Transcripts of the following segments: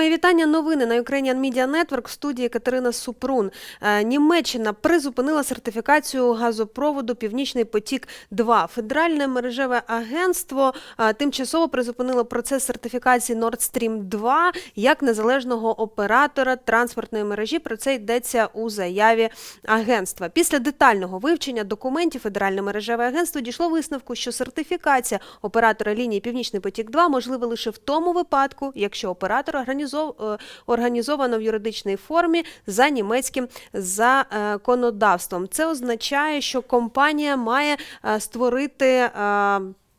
Мої вітання. Новини на Ukrainian Media Network в студії Катерина Супрун. Е, Німеччина призупинила сертифікацію газопроводу Північний потік 2 Федеральне мережеве агентство е, тимчасово призупинило процес сертифікації Nord Stream 2 як незалежного оператора транспортної мережі. Про це йдеться у заяві агентства. Після детального вивчення документів Федеральне мережеве агентство дійшло висновку, що сертифікація оператора лінії Північний потік 2 можлива лише в тому випадку, якщо оператор організов... е, організовано в юридичній формі за німецьким законодавством. Це означає, що компанія має е, створити.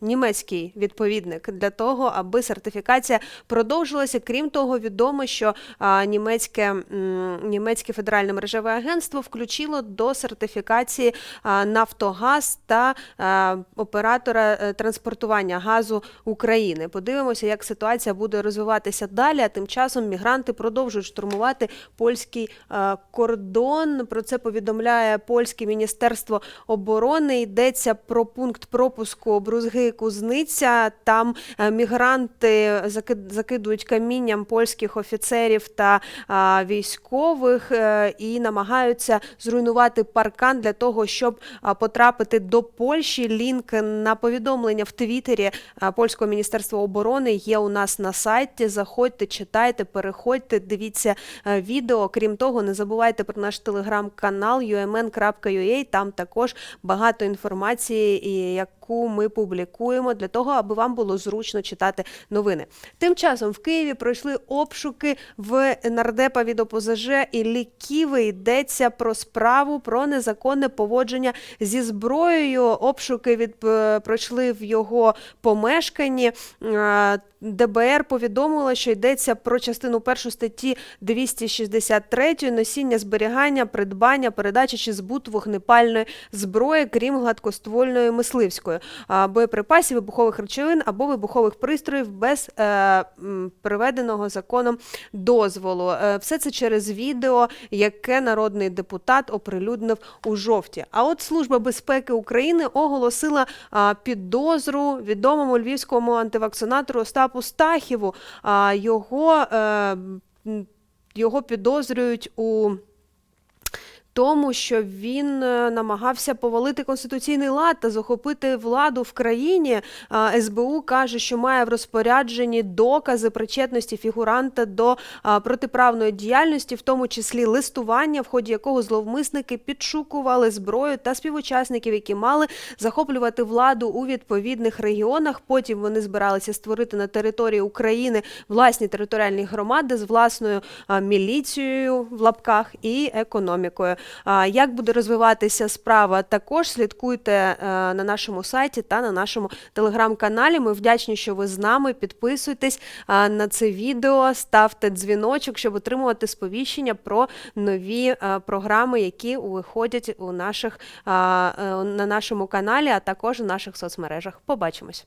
Німецький відповідник для того, аби сертифікація продовжилася. Крім того, відомо, що німецьке, німецьке федеральне мережеве агентство включило до сертифікації Нафтогаз та оператора е, транспортування газу України. Подивимося, як ситуація буде розвиватися далі. А тим часом мігранти продовжують штурмувати польський кордон. Про це повідомляє польське міністерство оборони. Йдеться про пункт пропуску Брузги Кузниця. Там е, мігранти заки- закидують камінням польських офіцерів та військових е, і намагаються зруйнувати паркан для того, щоб потрапити до Польщі. Лінк на повідомлення в Твіттері польського міністерства оборони є у нас на сайті. Заходьте, читайте, переходьте, дивіться е, відео. Крім того, не забувайте про наш телеграм-канал umn.ua. Там також багато інформації, і яку ми публікуємо для того, аби вам було зручно читати новини. Тим часом в Києві пройшли обшуки в нардепа від ОПЗЖ Іллі Ківи. Йдеться про справу про незаконне поводження зі зброєю. Обшуки від е, пройшли в його помешканні. Е, ДБР повідомило, що йдеться про частину першу статті 263 носіння, зберігання, придбання, передача чи збут вогнепальної зброї, крім гладкоствольної мисливської, боєприпасів, вибухових речовин або вибухових пристроїв без е, приведеного законом дозволу. Е, все це через відео, яке народний депутат оприлюднив у жовті. А от Служба безпеки України оголосила підозру відомому львівському антивакцинатору Остапу Стахіву. Його, е, його підозрюють у тому, що він е, намагався повалити конституційний лад та захопити владу в країні. СБУ каже, що має в розпорядженні докази причетності фігуранта до протиправної діяльності, в тому числі листування, в ході якого зловмисники підшукували зброю та співучасників, які мали захоплювати владу у відповідних регіонах. Потім вони збиралися створити на території України власні територіальні громади з власною міліцією в лапках і економікою. Як буде розвиватися справа, також слідкуйте е, на нашому сайті та на нашому телеграм-каналі. Ми вдячні, що ви з нами. Підписуйтесь на це відео, ставте дзвіночок, щоб отримувати сповіщення про нові е, програми, які виходять у наших е, на нашому каналі, а також у наших соцмережах. Побачимось.